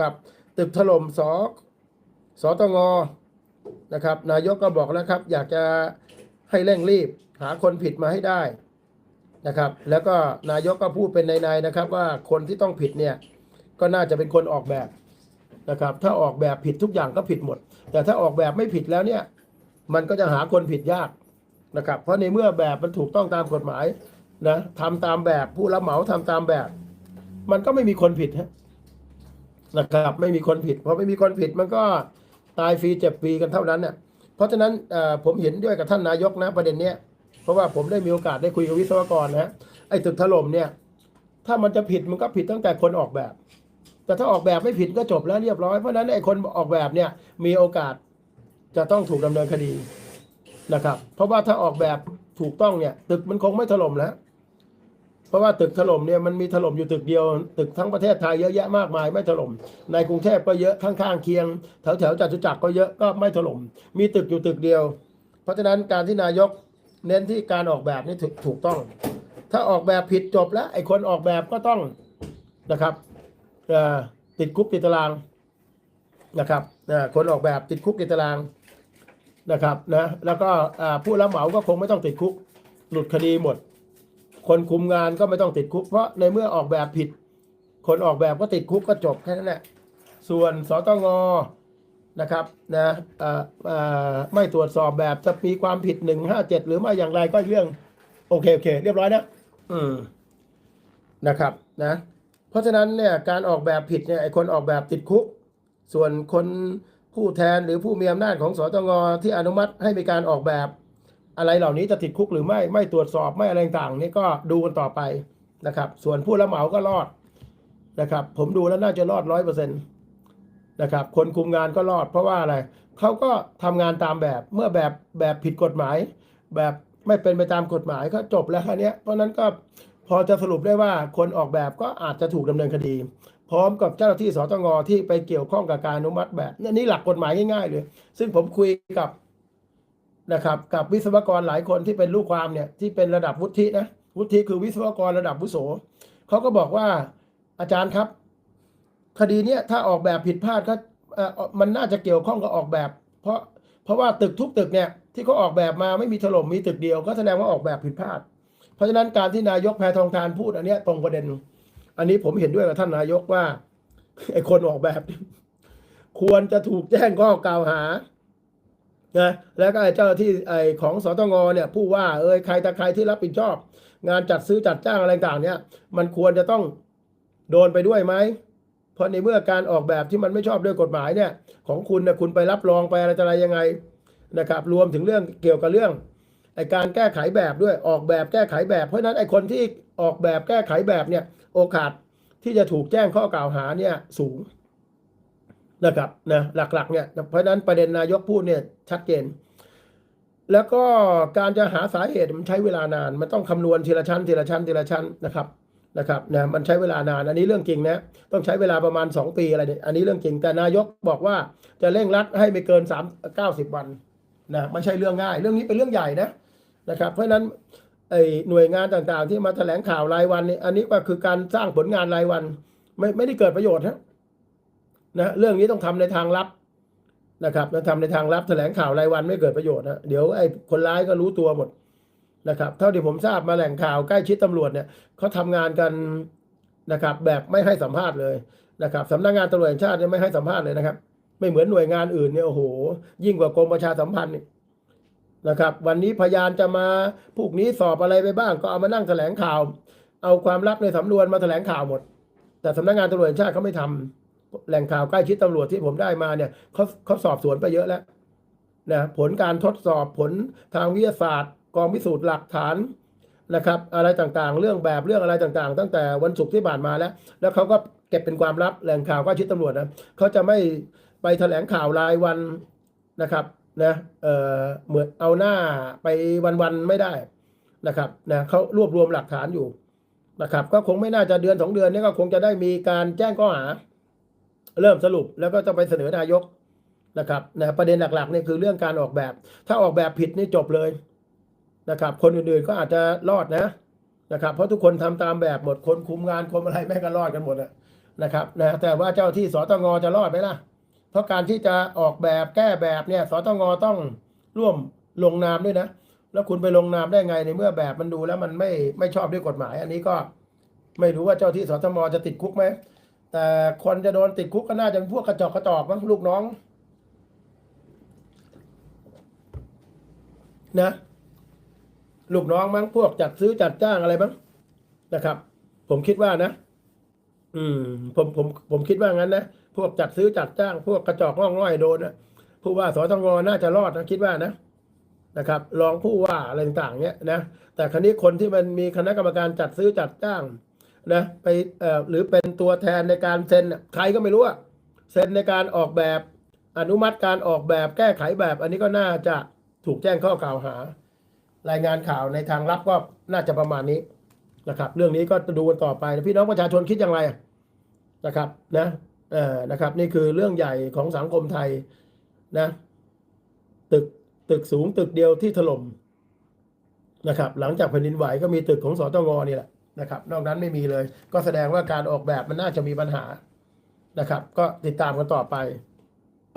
กับตึกถล่มสสตงนะครับ นายกก็บอกแล้วครับ อยากจะให้เร่งรีบ หาคนผิดมาให้ได้นะครับ แล้วก็นายกก็พูดเป็นในๆนะครับ ว่าคนที่ต้องผิดเนี่ยก็น่าจะเป็นคนออกแบบนะครับ ถ้าออกแบบผิดทุกอย่างก็ผิดหมด แต่ถ้าออกแบบไม่ผิดแล้วเนี่ย มันก็จะหาคนผิดยากนะครับ เพราะในเมื่อแบบมันถูกต้องตามกฎหมายนะทำตามแบบผู้รับเหมาทำตามแบบ มันก็ไม่มีคนผิดฮะ นะครับไม่มีคนผิดพอไม่มีคนผิดมันก็ตายฟรีเจ็บฟรีกันเท่านั้นเนี่ยเพราะฉะนั้นผมเห็นด้วยกับท่านนายกนะประเด็นเนี้ยเพราะว่าผมได้มีโอกาสได้คุยกับวิศวกรนะฮะไอ้ตึกถล่มเนี่ย ถ้ามันจะผิดมันก็ผิดตั้งแต่คนออกแบบ แต่ถ้าออกแบบไม่ผิดก็จบแล้วเรียบร้อยเพราะฉะนั้นไอ้คนออกแบบเนี่ยมีโอกาสจะต้องถูกดำเนินคดีนะครับ เพราะว่าถ้าออกแบบถูกต้องเนี่ย ตึกมันคงไม่ถล่มแล้ว เพราะว่าตึกถล่มเนี่ยมันมีถล่มอยู่ตึกเดียว ตึกทั้งประเทศไทยเยอะแยะมากมายไม่ถล่มในกรุงเทพก็เยอะข้างๆเคียง แถวๆจตุจักรก็เยอะก็ไม่ถล่มมีตึกอยู่ตึกเดียว เพราะฉะนั้นการที่นายกเน้นที่การออกแบบนี่ถูกถูกต้อง ถ้าออกแบบผิดจบแล้วไอ้คนออกแบบก็ต้องนะครับติดคุกติดตารางนะครับคนออกแบบติดคุกติดตารางนะครับนะแล้วก็ผู้รับเหมาก็คงไม่ต้องติดคุกหลุดคดีหมด คนคุมงานก็ไม่ต้องติดคุก เพราะในเมื่อออกแบบผิด คนออกแบบก็ติดคุกก็จบแค่นั้นแหละส่วนสตงนะครับนะไม่ตรวจสอบแบบจะมีความผิดหนึ่งห้าเจ็ดหรือไม่อย่างไรก็เรื่อง โอเค โอเค เรียบร้อยนะอืมนะครับนะเพราะฉะนั้นเนี่ยการออกแบบผิดเนี่ยไอคนออกแบบติดคุก ส่วนคนผู้แทนหรือผู้มีอำนาจของสตงที่อนุมัติให้มีการออกแบบ อะไรเหล่านี้จะติดคุกหรือไม่ไม่ตรวจสอบไม่อะไรต่างๆนี่ก็ดูกันต่อไปนะครับ ส่วนผู้รับเหมาก็รอดนะครับ ผมดูแล้วน่าจะรอดร้อยเปอร์เซ็นต์นะครับ คนคุมงานก็รอด เพราะว่าอะไรเขาก็ทำงานตามแบบเมื่อแบบแบบผิดกฎหมาย แบบไม่เป็นไปตามกฎหมายก็จบแล้วแค่เนี้ยเพราะนั้นก็พอจะสรุปได้ว่าคนออกแบบก็อาจจะถูกดำเนินคดี พร้อมกับเจ้าหน้าที่สตงที่ไปเกี่ยวข้องกับการอนุมัติแบบนี่นี่หลักกฎหมายง่ายๆเลย ซึ่งผมคุยกับ นะครับ กับวิศวกรหลายคนที่เป็นลูกความเนี่ยที่เป็นระดับวุฒินะวุฒิคือวิศวกรระดับวุโสเขาก็บอกว่าอาจารย์ครับ คดีเนี้ยถ้าออกแบบผิดพลาดก็มันน่าจะเกี่ยวข้องกับออกแบบ เพราะเพราะว่าตึกทุกตึกเนี่ยที่เขาออกแบบมาไม่มีถล่มมีตึกเดียว ก็แสดงว่าออกแบบผิดพลาด เพราะฉะนั้นการที่นายกแพทองทานพูดอันเนี้ยตรงประเด็น อันนี้ผมเห็นด้วยกับท่านนายกว่าไอ้คนออกแบบ ควรจะถูกแจ้งข้อกล่าวหา นะแล้วก็ไอ้เจ้าหน้าที่ไอ้ของสตงเนี่ยผู้ว่าเอ้ยใครแต่ใครที่รับผิดชอบ งานจัดซื้อจัดจ้างอะไรต่างเนี่ยมันควรจะต้องโดนไปด้วยไหมเพราะในเมื่อการออกแบบที่มันไม่ชอบด้วยกฎหมายเนี่ยของคุณนะคุณไปรับรองไปอะไรจะอะไรยังไงนะครับรวมถึงเรื่องเกี่ยวกับเรื่องไอการแก้ไขแบบด้วยออกแบบแก้ไขแบบเพราะนั้นไอคนที่ออกแบบแก้ไขแบบเนี่ยโอกาสที่จะถูกแจ้งข้อกล่าวหาเนี่ยสูง นะครับนะหลักๆเนี่ยเพราะนั้นประเด็นนายกพูดเนี่ยชัดเจน แล้วก็การจะหาสาเหตุมันใช้เวลานาน มันต้องคำนวณทีละชั้นทีละชั้นทีละชั้นนะครับนะครับนะมันใช้เวลานานอันนี้เรื่องจริงนะต้องใช้เวลาประมาณ 2 ปีอะไรเนี่ยอันนี้เรื่องจริงแต่นายกบอกว่าจะเร่งรัดให้ไม่เกิน3 90 วันนะไม่ใช่เรื่องง่าย เรื่องนี้เป็นเรื่องใหญ่นะนะครับ เพราะฉะนั้นไอ้หน่วยงานต่างๆ ที่มาแถลงข่าวรายวันนี่อันนี้ก็คือการสร้างผลงานรายวัน ไม่ไม่ได้เกิดประโยชน์ฮะ นะเรื่องนี้ต้องทำในทางลับนะครับต้องทำในทางลับแถลงข่าวรายวันไม่เกิดประโยชน์นะเดี๋ยวไอ้คนร้ายก็รู้ตัวหมดนะครับ เท่าที่ผมทราบมาแหล่งข่าวใกล้ชิดตำรวจเนี่ยเขาทำงานกันนะครับ แบบไม่ให้สัมภาษณ์เลยนะครับสำนักงานตำรวจแห่งชาติเนี่ยไม่ให้สัมภาษณ์เลยนะครับ ไม่เหมือนหน่วยงานอื่นเนี่ยโอ้โห ยิ่งกว่ากรมประชาสัมพันธ์นี่นะครับ วันนี้พยานจะมาพวกนี้สอบอะไรไปบ้าง ก็เอามานั่งแถลงข่าว เอาความลับในสำนวนมาแถลงข่าวหมด แต่สำนักงานตำรวจแห่งชาติเขาไม่ทำ แหล่งข่าวใกล้ชิดตำรวจที่ผมได้มาเนี่ยเขาเขาสอบสวนไปเยอะแล้วนะผลการทดสอบผลทางวิทยาศาสตร์ กองพิสูจน์หลักฐานนะครับ อะไรต่างๆ เรื่องแบบเรื่องอะไรต่างๆ ตั้งแต่วันศุกร์ที่ผ่านมาแล้ว แล้วเขาก็เก็บเป็นความลับแหล่งข่าวใกล้ชิดตำรวจนะเขาจะไม่ไปแถลงข่าวรายวันนะครับนะเออเหมือนเอาหน้าไปวันๆไม่ได้นะครับนะเขารวบรวมหลักฐานอยู่นะครับ ก็คงไม่น่าจะเดือนสองเดือนนี้ก็คงจะได้มีการแจ้งข้อหา เริ่มสรุปแล้วก็จะไปเสนอนายกนะครับนะประเด็นหลักๆนี่คือเรื่องการออกแบบ ถ้าออกแบบผิดนี่จบเลยนะครับ คนอื่นๆก็อาจจะรอดนะนะครับ เพราะทุกคนทำตามแบบหมดคนคุมงานคนอะไรแม่งก็รอดกันหมดอะนะครับนะแต่ว่าเจ้าที่สตงจะรอดไหมล่ะ เพราะการที่จะออกแบบแก้แบบเนี่ยสตงต้องร่วมลงนามด้วยนะแล้วคุณไปลงนามได้ไงในเมื่อแบบมันดูแล้วมันไม่ไม่ชอบด้วยกฎหมาย อันนี้ก็ไม่รู้ว่าเจ้าที่สตมจะติดคุกไหม แต่คนจะโดนติดคุกก็น่าจะเป็นพวกกระจอกกระจอกมั้งลูกน้อง นะ ลูกน้องมั้งพวกจัดซื้อจัดจ้างอะไรมั้งนะครับ ผมคิดว่านะ อืม ผมผมผมคิดว่างั้นนะพวกจัดซื้อจัดจ้าง พวกกระจอกง่องง่อยโดนนะผู้ว่าสตงน่าจะรอดนะคิดว่านะนะครับรองผู้ว่าอะไรต่างๆเนี้ยนะแต่ครั้นี้คนที่มันมีคณะกรรมการจัดซื้อจัดจ้าง นะไปเอ่อหรือเป็นตัวแทนในการเซ็นใครก็ไม่รู้อะเซ็นในการออกแบบอนุมัติการออกแบบแก้ไขแบบ อันนี้ก็น่าจะถูกแจ้งข้อกล่าวหา รายงานข่าวในทางลับก็น่าจะประมาณนี้นะครับ เรื่องนี้ก็ดูกันต่อไปนะพี่น้องประชาชนคิดอย่างไรนะครับนะเอ่อนะครับ นี่คือเรื่องใหญ่ของสังคมไทยนะตึกตึกสูงตึกเดียวที่ถล่มนะครับ หลังจากแผ่นดินไหวก็มีตึกของสตงนี่แหละ นะครับ นอกนั้นไม่มีเลย ก็แสดงว่าการออกแบบมันน่าจะมีปัญหานะครับ ก็ติดตามกันต่อไป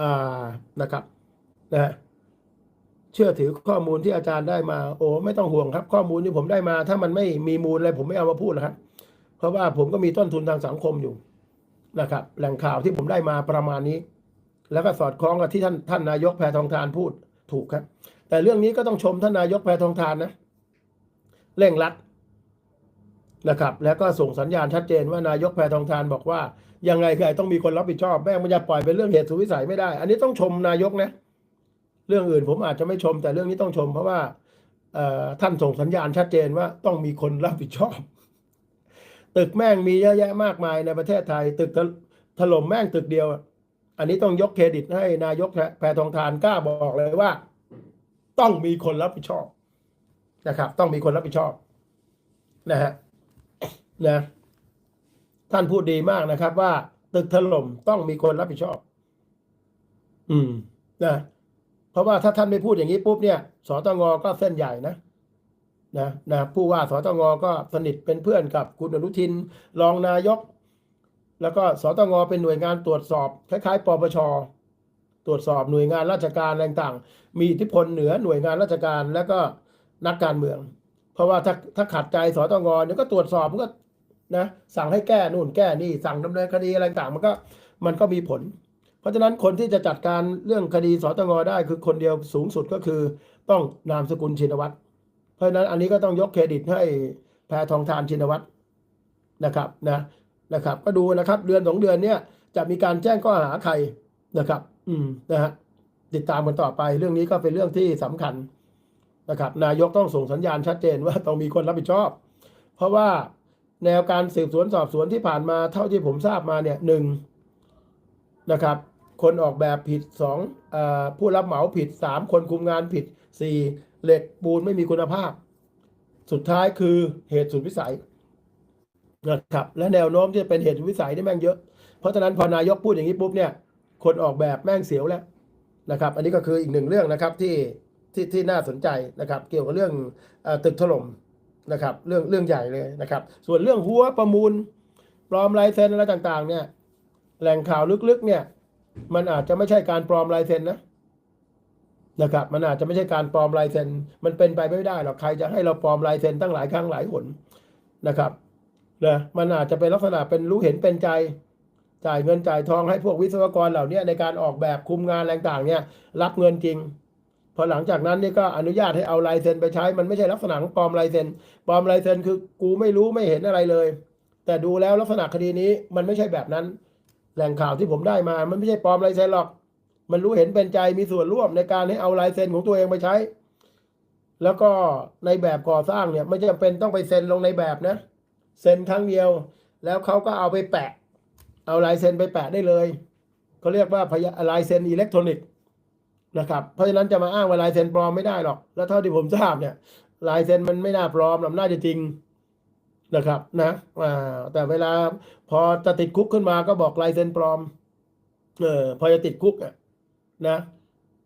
อ่านะครับนะเชื่อถือข้อมูลที่อาจารย์ได้มา โอ้ไม่ต้องห่วงครับ ข้อมูลที่ผมได้มา ถ้ามันไม่มีมูลอะไรผมไม่เอามาพูดนะครับ เพราะว่าผมก็มีต้นทุนทางสังคมอยู่นะครับ แหล่งข่าวที่ผมได้มาประมาณนี้ แล้วก็สอดคล้องกับที่ท่านท่านนายกแพทองทานพูดถูกครับ แต่เรื่องนี้ก็ต้องชมท่านนายกแพทองทานนะเร่งรัด นะครับ แล้วก็ส่งสัญญาณชัดเจนว่านายกแพทองทานบอกว่า ยังไงไงต้องมีคนรับผิดชอบแม่งมันจะปล่อยเป็นเรื่องเหตุสุวิสัยไม่ได้ อันนี้ต้องชมนายกนะ เรื่องอื่นผมอาจจะไม่ชม แต่เรื่องนี้ต้องชม เพราะว่าท่านส่งสัญญาณชัดเจนว่าต้องมีคนรับผิดชอบ ตึกแม่งมีเยอะแยะมากมายในประเทศไทย ตึกถล่มแม่งตึกเดียว อันนี้ต้องยกเครดิตให้นายกแพทองทานกล้าบอกเลยว่า ต้องมีคนรับผิดชอบนะครับ ต้องมีคนรับผิดชอบนะฮะ นะท่านพูดดีมากนะครับ ว่าตึกถล่มต้องมีคนรับผิดชอบ อืมนะเพราะว่าถ้าท่านไม่พูดอย่างนี้ปุ๊บเนี่ยสตงก็เส้นใหญ่นะนะนะผู้ว่าสตงก็สนิทเป็นเพื่อนกับคุณอนุทิน รองนายก แล้วก็สตงเป็นหน่วยงานตรวจสอบ คล้ายๆปปชตรวจสอบหน่วยงานราชการต่างๆ มีอิทธิพลเหนือหน่วยงานราชการแล้วก็นักการเมือง เพราะว่าถ้าถ้าขัดใจสตงเนี่ยก็ตรวจสอบมันก็ นะสั่งให้แก้นู่นแก้นี่สั่งดำเนินคดีอะไรต่างมันก็มันก็มีผล เพราะฉะนั้นคนที่จะจัดการเรื่องคดีสตงได้คือคนเดียวสูงสุดก็คือต้องนามสกุลชินวัตรเพราะฉะนั้นอันนี้ก็ต้องยกเครดิตให้แพทองทานชินวัตรนะครับนะนะครับ ก็ดูนะครับเดือนสองเดือนเนี้ยจะมีการแจ้งข้อหาใครนะครับ อืมนะฮะติดตามกันต่อไปเรื่องนี้ก็เป็นเรื่องที่สำคัญนะครับ นายกต้องส่งสัญญาณชัดเจนว่าต้องมีคนรับผิดชอบ เพราะว่า แนวการสืบสวนสอบสวนที่ผ่านมาเท่าที่ผมทราบมาเนี่ยหนึ่งนะครับ คนออกแบบผิดสองอผู้รับเหมาผิดสามคนคุมงานผิดสี่เหล็กปูนไม่มีคุณภาพ สุดท้ายคือเหตุสุดวิสัยนะครับและแนวโน้มที่จะเป็นเหตุวิสัยนี่แม่งเยอะ เพราะฉะนั้นพอนายกพูดอย่างนี้ปุ๊บเนี่ยคนออกแบบแม่งเสียวแล้วนะครับ อันนี้ก็คืออีกหนึ่งเรื่องนะครับที่ที่ที่น่าสนใจนะครับ เกี่ยวกับเรื่องอตึกถล่ม นะครับเรื่องเรื่องใหญ่เลยนะครับ ส่วนเรื่องหัวประมูลปลอมลายเซ็นอะไรต่างๆ เนี่ยแหล่งข่าวลึกๆ เนี่ย มันอาจจะไม่ใช่การปลอมลายเซ็นนะนะครับ มันอาจจะไม่ใช่การปลอมลายเซ็นมันเป็นไปไม่ได้หรอกใครจะให้เราปลอมลายเซ็นตั้งหลายครั้งหลายหนนะครับนะมันอาจจะเป็นลักษณะเป็นรู้เห็นเป็นใจจ่ายเงินจ่ายทองให้พวกวิศวกรเหล่านี้ในการออกแบบคุมงานอะไรต่างๆเนี่ย รับเงินจริง อหลังจากนั้นนี่ก็อนุญาตให้เอาลายเซ็นไปใช้ มันไม่ใช่ลักษณะของปลอมลายเซ็นปลอมลายเซ็นคือกูไม่รู้ไม่เห็นอะไรเลย แต่ดูแล้วลักษณะคดีนี้มันไม่ใช่แบบนั้น แหล่งข่าวที่ผมได้มา มันไม่ใช่ปลอมลายเซ็นหรอก มันรู้เห็นเป็นใจมีส่วนร่วมในการให้เอาลายเซ็นของตัวเองไปใช้ แล้วก็ในแบบก่อสร้างเนี่ยไม่จำเป็นต้องไปเซ็นลงในแบบนะเซ็นครั้งเดียว แล้วเขาก็เอาไปแปะ เอาลายเซ็นไปแปะได้เลยเขาเรียกว่าพยาลายเซ็นอิเล็กทรอนิกส์ นะครับเพราะฉะนั้นจะมาอ้างว่าลายเซ็นปลอมไม่ได้หรอก แล้วเท่าที่ผมทราบเนี่ยลายเซ็นมันไม่น่าปลอมหรอกน่าจะจริงนะครับนะอ่าแต่เวลาพอจะติดคุกขึ้นมาก็บอกลายเซ็นปลอมเออพอจะติดคุกอะนะ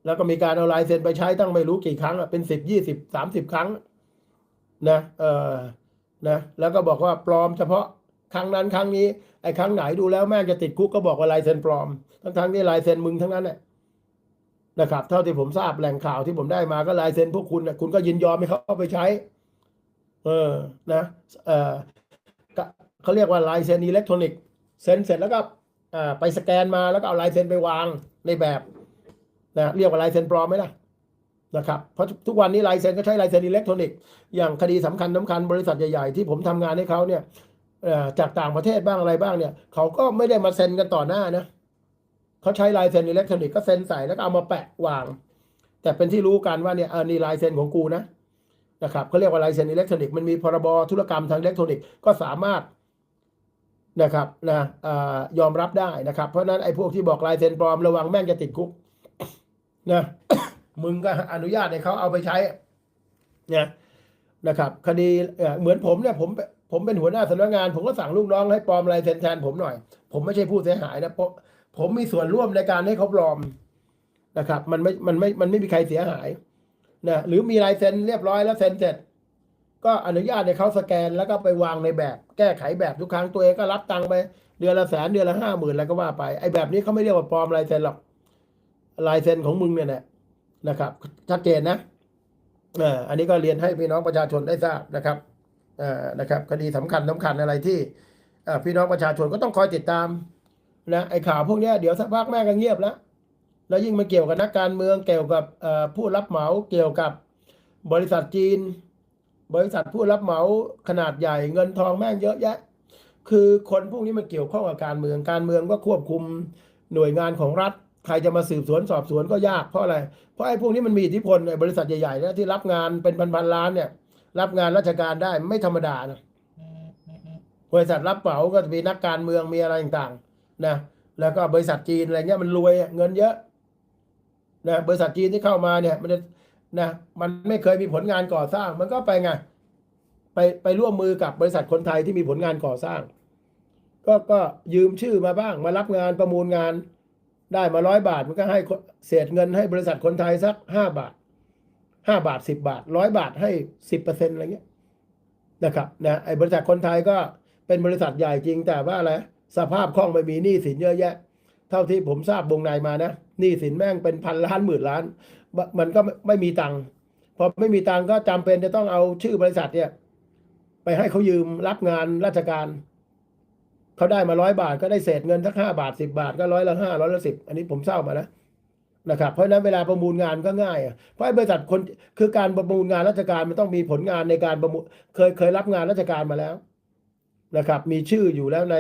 แล้วก็มีการเอาลายเซ็นไปใช้ตั้งไม่รู้กี่ครั้งอะเป็นสิบยี่สิบสามสิบครั้งนะเออนะแล้วก็บอกว่าปลอมเฉพาะครั้งนั้นครั้งนี้ไอ้ครั้งไหนดูแล้วแม่งจะติดคุกก็บอกว่าลายเซ็นปลอม ทั้งทั้งๆที่ลายเซ็นมึงทั้งนั้นแหละ นะครับ เท่าที่ผมทราบแหล่งข่าวที่ผมได้มาก็ลายเซ็นพวกคุณนะคุณก็ยินยอมให้เขาเอาไปใช้ เออนะเออเขาเรียกว่าลายเซ็นอิเล็กทรอนิกส์เซ็นเสร็จแล้วก็อ่าไปสแกนมาแล้วก็เอาลายเซ็นไปวางในแบบนะเรียกว่าลายเซ็นปลอมไหมล่ะนะครับเพราะทุกวันนี้ลายเซ็นก็ใช้ลายเซ็นอิเล็กทรอนิกส์อย่างคดีสำคัญสำคัญบริษัทใหญ่ๆที่ผมทำงานให้เขาเนี่ยจากต่างประเทศบ้างอะไรบ้างเนี่ยเขาก็ไม่ได้มาเซ็นกันต่อหน้านะ เขาใช้ลายเซ็นอิเล็กทรอนิกส์ก็เซ็นใส่แล้วก็เอามาแปะวาง แต่เป็นที่รู้กันว่าเนี่ยอันนี้ลายเซ็นของกูนะนะครับเขาเรียกว่าลายเซ็นอิเล็กทรอนิกส์มันมีพรบธุรกรรมทางอิเล็กทรอนิกส์ก็สามารถนะครับนะอยอมรับได้นะครับ เพราะนั้นไอ้พวกที่บอกลายเซ็นปลอมระวังแม่งจะติดคุกนะมึงก็อนุญาตให้เขาเอาไปใช้เนี่ยนะครับ คดีเอ่อเหมือนผมเนี่ยผมผมเป็นหัวหน้าสำนักงาน ผมก็สั่งลูกน้องให้ปลอมลายเซ็นแทนผมหน่อย ผมไม่ใช่ผู้เสียหายนะเพราะ ผมมีส่วนร่วมในการให้เขาปลอมนะครับ มันไม่มันไม่มันไม่มีใครเสียหายนะหรือมีลายเซ็นเรียบร้อยแล้วเซ็นเสร็จ ก็อนุญาตให้เขาสแกนแล้วก็ไปวางในแบบ แก้ไขแบบทุกครั้งตัวเองก็รับตังค์ไปเดือนละแสนเดือนละห้าหมื่นแล้วก็ว่าไปไอ้แบบนี้เขาไม่เรียกว่าปลอมลายเซ็นหรอกลายเซ็นของมึงเนี่ยแหละนะครับ ชัดเจนนะเอ่ออันนี้ก็เรียนให้พี่น้องประชาชนได้ทราบนะครับเอ่อนะครับ คดีสำคัญสำคัญอะไรที่อ่อพี่น้องประชาชนก็ต้องคอยติดตาม นะไอ้ข่าวพวกนี้เดี๋ยวสักพักแม่ก็เงียบแล้ว แล้วยิ่งมาเกี่ยวกับนักการเมืองเกี่ยวกับผู้รับเหมาเกี่ยวกับบริษัทจีน บริษัทผู้รับเหมาขนาดใหญ่เงินทองแม่งเยอะแยะ คือคนพวกนี้มันเกี่ยวข้องกับการเมืองการเมืองก็ควบคุมหน่วยงานของรัฐ ใครจะมาสืบสวนสอบสวนก็ยากเพราะอะไรเพราะไอ้พวกนี้มันมีอิทธิพลไอ้บริษัทใหญ่ๆนะที่รับงานเป็นพันๆล้านเนี่ย รับงานราชการได้ไม่ธรรมดานะบริษัทรับเหมาก็จะมีนักการเมืองมีอะไรต่างๆ นะแล้วก็บริษัทจีนอะไรเงี้ยมันรวยเงินเยอะนะบริษัทจีนที่เข้ามาเนี่ย มันจะนะมันไม่เคยมีผลงานก่อสร้าง มันก็ไปไงไปไปร่วมมือกับบริษัทคนไทยที่มีผลงานก่อสร้าง ก็ก็ยืมชื่อมาบ้าง มารับงานประมูลงานได้มาร้อยบาท มันก็ให้เศษเงินให้บริษัทคนไทยสักห้าบาทห้าบาทสิบบาทร้อยบาทให้สิบเปอร์เซ็นต์อะไรเงี้ยนะครับนะไอ้บริษัทคนไทยก็เป็นบริษัทใหญ่จริงแต่ว่าอะไร สภาพคล่องไม่มีหนี้สินเยอะแยะ เท่าที่ผมทราบวงในมานะหนี้สินแม่งเป็นพันล้านหมื่นล้าน มันก็ไม่ไม,มีตังค์พอไม่มีตังค์ก็จำเป็นจะต้องเอาชื่อบริษัทเนี่ย ไปให้เขายืมรับงานราชการเขาได้มาร้อยบาทก็ได้เศษเงินสักห้าบาทสิบาทก็ร้อยละห้าร้อยละสิบอันนี้ผมเศร้ามานะนะครับเพราะนั้นเวลาประมูลงานก็ง่ายเพราะบริษัทคนคือการประมูลงานราชการมันต้องมีผลงานในการประมูลเคยเคยรับงานราชการมาแล้วนะครับ มีชื่ออยู่แล้วใน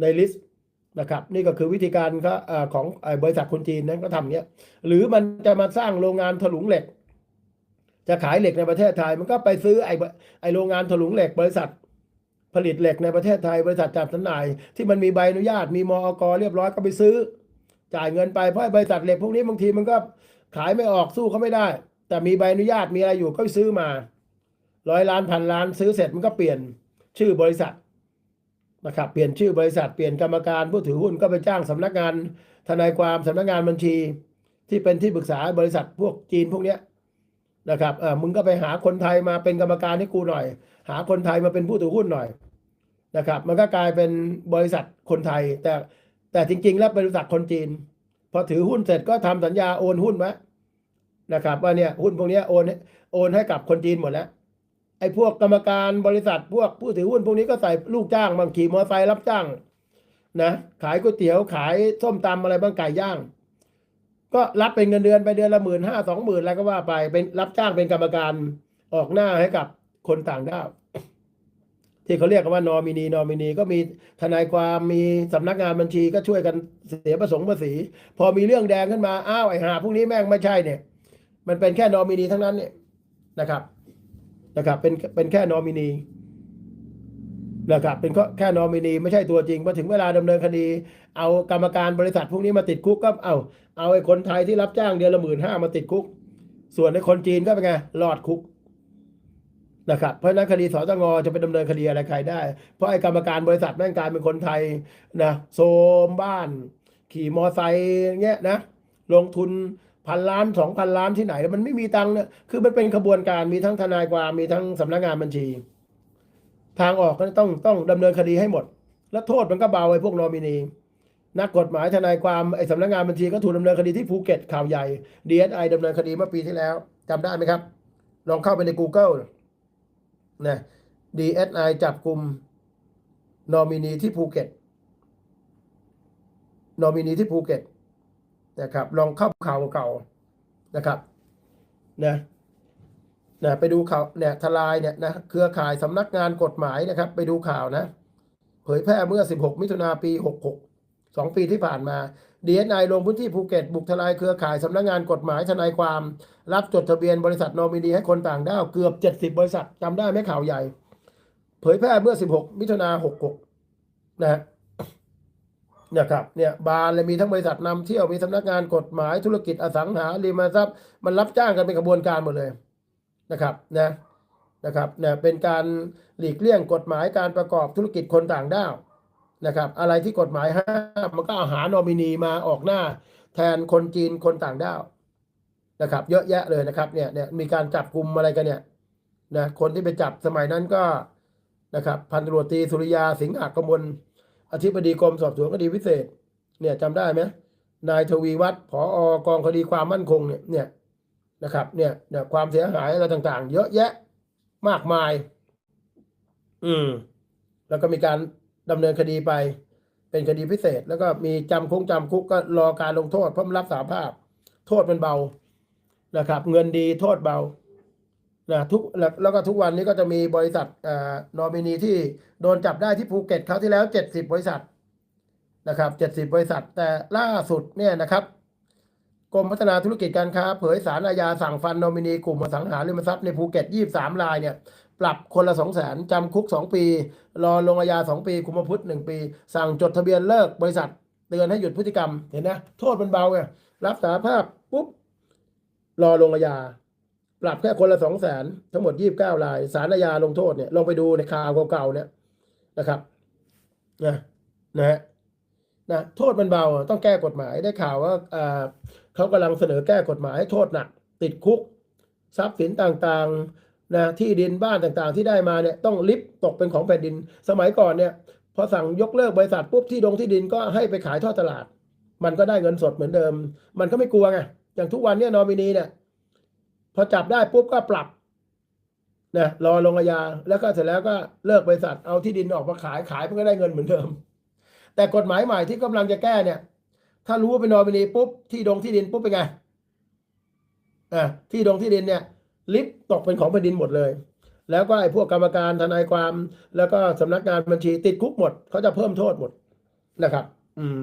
ในลิสต์นะครับนี่ก็คือวิธีการก็ของบริษัทคนจีนนั้นก็ทำเงี้ยหรือมันจะมาสร้างโรงงานถลุงเหล็ก จะขายเหล็กในประเทศไทย มันก็ไปซื้อไอ้ไอโรงงานถลุงเหล็ก บริษัทผลิตเหล็กในประเทศไทย บริษัทจัดจำหน่าย ที่มันมีใบอนุญาตมีมอกเรียบร้อยก็ไปซื้อ จ่ายเงินไปเพราะบริษัทเหล็กพวกนี้บางทีมันก็ขายไม่ออกสู้เขาไม่ได้ แต่มีใบอนุญาตมีอะไรอยู่ก็ไปซื้อมาร้อยล้านพันล้านซื้อเสร็จมันก็เปลี่ยนชื่อบริษัท นะครับเปลี่ยนชื่อบริษัทเปลี่ยนกรรมการผู้ถือหุ้นก็ไปจ้างสำนักงานทนายความสำนักงานบัญชี ที่เป็นที่ปรึกษาบริษัทพวกจีนพวกเนี้ยนะครับเออมึงก็ไปหาคนไทยมาเป็นกรรมการให้กูหน่อย หาคนไทยมาเป็นผู้ถือหุ้นหน่อยนะครับ มันก็กลายเป็นบริษัทคนไทย แต่แต่จริง ๆ แล้วบริษัทคนจีน พอถือหุ้นเสร็จก็ทำสัญญาโอนหุ้นไว้นะครับ ว่าเนี่ยหุ้นพวกเนี้ยโอนโอนให้กับคนจีนหมดแล้ว ไอ้พวกกรรมการบริษัทพวกผู้ถือหุ้นพวกนี้ก็ใส่ลูกจ้างบางขี่มอเตอร์ไซค์รับจ้างนะขายก๋วยเตี๋ยวขายส้มตำอะไรบางไก่ย่าง ก็รับเป็นเงินเดือนไปเดือนละหมื่นห้าสองหมื่นแล้วก็ว่าไปเป็นรับจ้างเป็นกรรมการออกหน้าให้กับคนต่างด้าวที่เขาเรียกกันว่านอมินีนอมินีก็มีทนายความมีสำนักงานบัญชีก็ช่วยกันเสียประสงค์ภาษี พอมีเรื่องแดงขึ้นมา อ้าวไอ้หาพวกนี้แม่งไม่ใช่เนี่ย มันเป็นแค่นอมินีทั้งนั้นเนี่ยนะครับ นะครับเป็นเป็นแค่นอมินีนะครับเป็นแค่นอมินีไม่ใช่ตัวจริงพอถึงเวลาดำเนินคดี เอากรรมการบริษัทพวกนี้มาติดคุกก็เอาเอาไอ้คนไทยที่รับจ้างเดือนละหมื่นห้ามาติดคุก ส่วนไอ้คนจีนก็เป็นไงรอดคุกนะครับเพราะนั้นคดีสตงจะไปดำเนินคดีอะไรใครได้ เพราะไอ้กรรมการบริษัทแม่งกลายเป็นคนไทยนะโซมบ้าน ขี่มอไซค์เงี้ยนะลงทุน พันล้านสองพันล้านที่ไหน มันไม่มีตังค์เนี่ยคือมันเป็นขบวนการมีทั้งทนายความมีทั้งสำนักงานบัญชี ทางออกก็ต้องต้องดำเนินคดีให้หมด แล้วโทษมันก็เบาไอ้พวกนอมินีนักกฎหมายทนายความไอ้สำนักงานบัญชีก็ถูกดำเนินคดีที่ภูเก็ตข่าวใหญ่ DSI ดำเนินคดีเมื่อปีที่แล้วจำได้ไหมครับ ลองเข้าไปใน Google นะ DSI จับกลุ่มนอมินีที่ภูเก็ตนอมินีที่ภูเก็ต นะครับลองเข้าข่าวเก่านะครับนะนะไปดูข่าวเนี่ยทลายเนี่ยนะเครือข่ายสำนักงานกฎหมายนะครับ ไปดูข่าวนะ เผยแพร่เมื่อ 16 มิถุนาปี 66สองปีที่ผ่านมา DSI ลงพื้นที่ภูเก็ตบุกทลายเครือข่ายสำนักงานกฎหมายทนายความ รับจดทะเบียนบริษัทนอมินีให้คนต่างด้าวเกือบ 70 บริษัทจำได้ไหมข่าวใหญ่ เผยแพร่เมื่อ 16 มิถุนา66 นะฮะ นะครับเนี่ยบานเลยมีทั้งบริษัทนำเที่ยวมีสำนักงานกฎหมายธุรกิจอสังหาริมทรัพย์มันรับจ้างกันเป็นกระบวนการหมดเลยนะครับนะนะครับเนี่ยเป็นการหลีกเลี่ยงกฎหมายการประกอบธุรกิจคนต่างด้าวนะครับ อะไรที่กฎหมายห้ามมันก็เอาหานอมินีมาออกหน้า แทนคนจีนคนต่างด้าวนะครับ เยอะแยะเลยนะครับเนี่ยเนี่ยมีการจับกลุ่มอะไรกันเนี่ยนะคนที่ไปจับสมัยนั้นก็นะครับ พันตรวจตีสุริยาสิงหกมล อธิบดีกรมสอบสวนคดีพิเศษ เนี่ยจำได้ไหมนายทวีวัฒน์ผออกองคดีความมั่นคงเนี่ยเนี่ยนะครับเนี่ยเนี่ยความเสียหายอะไรต่างๆ เยอะแยะมากมาย อืม แล้วก็มีการดำเนินคดีไป เป็นคดีพิเศษ แล้วก็มีจำคุกจำคุกก็รอการลงโทษเพราะมันรับสาภาพ โทษมันเบานะครับ เงินดีโทษเบา นะทุกแล้วก็ทุกวันนี้ก็จะมีบริษัทนอมินีที่โดนจับได้ที่ภูเก็ตเขาวที่แล้วเจ็ดสิบบริษัทนะครับเจ็ดสิบบริษัท แต่ล่าสุดเนี่ยนะครับกรมพัฒนาธุรกิจการค้าเผยสารอาญาสั่งฟันนอมินีกลุ่มอสังหาริมทรัพย์ในภูเก็ตยี่สามรายเนี่ยปรับคนละสองแสนจำคุกสองปี รอลงอาญาสองปี คุมประพฤติหนึ่งปี สั่งจดทะเบียนเลิกบริษัทเตือนให้หยุดพฤติกรรมเห็นนะโทษมันเบาไงรับสารภาพปุ๊บรอลงอาญา ปรับแค่คนละสองแสนทั้งหมดยี่บเก้ารายสารอาญาลงโทษเนี่ยลองไปดูในข่าวเก่าๆเนี่ยนะครับนะนะฮะนะโทษมันเบาต้องแก้กฎหมายได้ข่าวว่าอ่าเขากำลังเสนอแก้กฎหมายให้โทษหนัก ติดคุก ทรัพย์สินต่างๆนะที่ดินบ้านต่างๆ ที่ได้มาเนี่ยต้องลิฟต์ตกเป็นของแผ่นดิน สมัยก่อนเนี่ย พอสั่งยกเลิกบริษัทปุ๊บที่ดงที่ดินก็ให้ไปขายทอดตลาด มันก็ได้เงินสดเหมือนเดิม มันก็ไม่กลัวไงอย่างทุกวันเนี่ยนอมินีเนี่ย พอจับได้ปุ๊บก็ปรับนะรอลงอาญาแล้วก็เสร็จแล้วก็เลิกบริษัทเอาที่ดินออกมาขายขายมันก็ได้เงินเหมือนเดิม แต่กฎหมายใหม่ที่กำลังจะแก้เนี่ย ถ้ารู้ว่าเป็นนอมินีปุ๊บที่ดงที่ดินปุ๊บเป็นไงอ่าที่ดงที่ดินเนี่ย ลิฟต์ตกเป็นของแผ่นดินหมดเลย แล้วก็ไอ้พวกกรรมการทนายความ แล้วก็สำนักงานบัญชีติดคุกหมดเขาจะเพิ่มโทษหมดนะครับ อืม